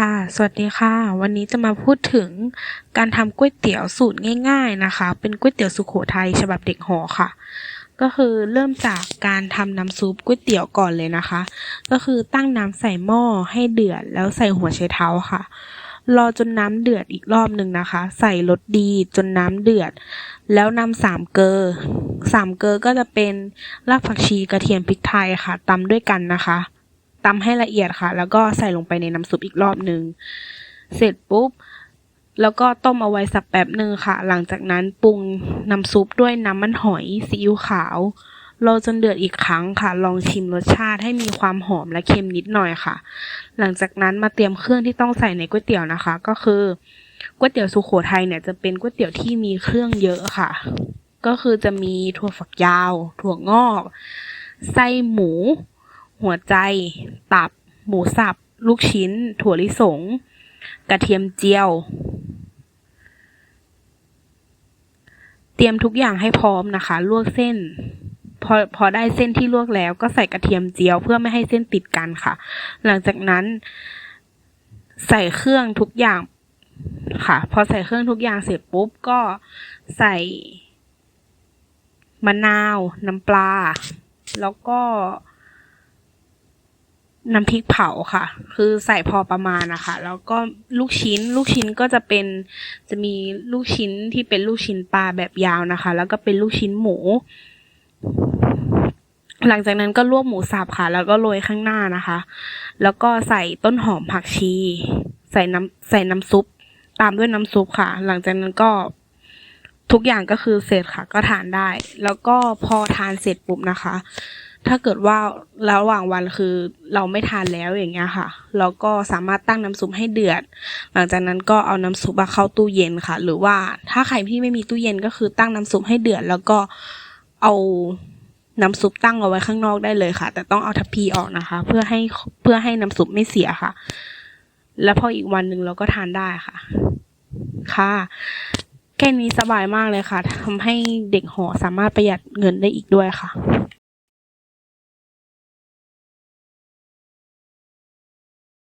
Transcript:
ค่ะ สวัสดีค่ะ วันนี้จะมาพูดถึงการทำก๋วยเตี๋ยวสูตรง่าย ๆนะคะ เป็นก๋วยเตี๋ยวสุโขทัยฉบับเด็กหอค่ะ ก็คือเริ่มจากการทำน้ำซุปก๋วยเตี๋ยวก่อนเลยนะคะ ก็คือตั้งน้ำใส่หม้อให้เดือดแล้วใส่หัวไชเท้าค่ะ รอจนน้ำเดือดอีกรอบหนึ่งนะคะ ใส่รสดีจนน้ำเดือด แล้วนำสามเกลอสามเกลอก็จะเป็นรากผักชีกระเทียมพริกไทยค่ะตำด้วยกันนะคะ ตำให้ละเอียดค่ะ แล้วก็ใส่ลงไปในน้ำซุปอีกรอบหนึ่งเสร็จปุ๊บ แล้วก็ต้มเอาไว้สักแป๊บหนึ่งค่ะ หลังจากนั้นปรุงน้ำซุปด้วยน้ำมันหอยซีอิ๊วขาวรอจนเดือดอีกครั้งค่ะ ลองชิมรสชาติให้มีความหอมและเค็มนิดหน่อยค่ะ หลังจากนั้นมาเตรียมเครื่องที่ต้องใส่ในก๋วยเตี๋ยวนะคะ ก็คือก๋วยเตี๋ยวสุโขทัยเนี่ยจะเป็นก๋วยเตี๋ยวที่มีเครื่องเยอะค่ะ ก็คือจะมีถั่วฝักยาว ถั่วงอก ไส้หมู หัวใจ ตับ หมูสับ ลูกชิ้น ถั่วลิสง กระเทียมเจียว เตรียมทุกอย่างให้พร้อมนะคะ ลวกเส้น พอพอได้เส้นที่ลวกแล้วก็ใส่กระเทียมเจียวเพื่อไม่ให้เส้นติดกันค่ะ หลังจากนั้น ใส่เครื่องทุกอย่างค่ะ พอใส่เครื่องทุกอย่างเสร็จปุ๊บก็ใส่มะนาว น้ำปลา แล้วก็ น้ำพริกเผาค่ะ คือใส่พอประมาณนะคะ แล้วก็ลูกชิ้น ลูกชิ้นก็จะเป็น จะมีลูกชิ้นที่เป็นลูกชิ้นปลาแบบยาวนะคะ แล้วก็เป็นลูกชิ้นหมู หลังจากนั้นก็ลวกหมูสับค่ะ แล้วก็โรยข้างหน้านะคะ แล้วก็ใส่ต้นหอมผักชี ใส่น้ำใส่น้ำซุป ตามด้วยน้ำซุปค่ะ หลังจากนั้นก็ทุกอย่างก็คือเสร็จค่ะ ก็ทานได้ แล้วก็พอทานเสร็จปุ๊บนะคะ ถ้าเกิดว่าระหว่างวันคือเราไม่ทานแล้วอย่างเงี้ยค่ะ เราก็สามารถตั้งน้ำซุปให้เดือด หลังจากนั้นก็เอาน้ำซุปมาเข้าตู้เย็นค่ะ หรือว่าถ้าใครที่ไม่มีตู้เย็นก็คือตั้งน้ำซุปให้เดือด แล้วก็เอาน้ำซุปตั้งเอาไว้ข้างนอกได้เลยค่ะ แต่ต้องเอาทัพพีออกนะคะ เพื่อให้เพื่อให้น้ำซุปไม่เสียค่ะ แล้วพออีกวันหนึ่งเราก็ทานได้ค่ะ ค่ะ แค่นี้สบายมากเลยค่ะทำให้เด็กหอสามารถประหยัดเงินได้อีกด้วยค่ะ